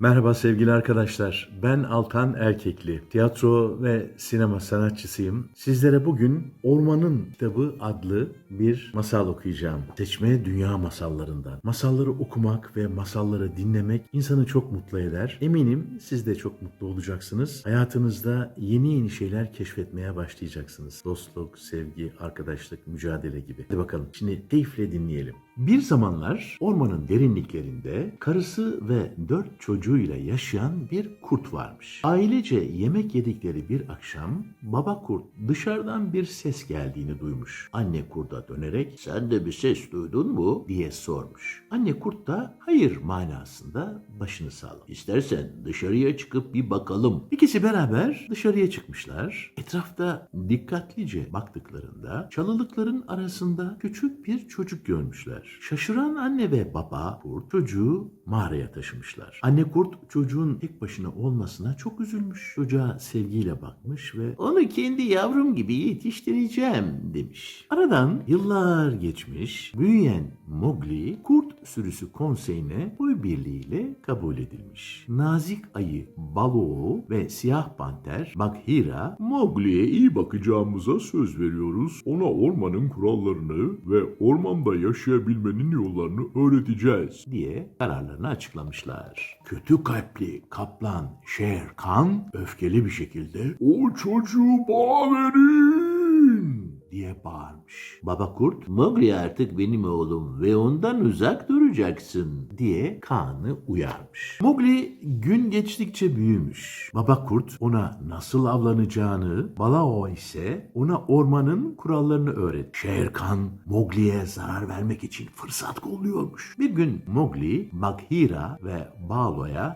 Merhaba sevgili arkadaşlar. Ben Altan Erkekli. Tiyatro ve sinema sanatçısıyım. Sizlere bugün Ormanın Kitabı adlı bir masal okuyacağım. Seçme dünya masallarından. Masalları okumak ve masalları dinlemek insanı çok mutlu eder. Eminim siz de çok mutlu olacaksınız. Hayatınızda yeni yeni şeyler keşfetmeye başlayacaksınız. Dostluk, sevgi, arkadaşlık, mücadele gibi. Hadi bakalım. Şimdi keyifle dinleyelim. Bir zamanlar ormanın derinliklerinde karısı ve dört çocuğuyla yaşayan bir kurt varmış. Ailece yemek yedikleri bir akşam baba kurt dışarıdan bir ses geldiğini duymuş. Anne kurda dönerek sen de bir ses duydun mu diye sormuş. Anne kurt da hayır manasında başını sallamış. İstersen dışarıya çıkıp bir bakalım. İkisi beraber dışarıya çıkmışlar. Etrafta dikkatlice baktıklarında çalılıkların arasında küçük bir çocuk görmüşler. Şaşıran anne ve baba kurt çocuğu mağaraya taşımışlar. Anne kurt çocuğun tek başına olmasına çok üzülmüş. Çocuğa sevgiyle bakmış ve onu kendi yavrum gibi yetiştireceğim demiş. Aradan yıllar geçmiş. Büyüyen Mowgli kurt sürüsü konseyine boy birliğiyle kabul edilmiş. Nazik ayı Baloo ve siyah panter Bagheera Mowgli'ye iyi bakacağımıza söz veriyoruz. Ona ormanın kurallarını ve ormanda yaşayabilmenin yollarını öğreteceğiz. diye kararlarını açıklamışlar. Kötü kalpli kaplan Sher Khan öfkeli bir şekilde O çocuğu bana verin. Diye bağırmış. Baba kurt Mowgli artık benim oğlum ve ondan uzak duracaksın diye Kaan'ı uyarmış. Mowgli gün geçtikçe büyümüş. Baba kurt ona nasıl avlanacağını, Balao ise ona ormanın kurallarını öğret. Sher Khan Mowgli'ye zarar vermek için fırsat kolluyormuş. Bir gün Mowgli, Bagheera ve Balo'ya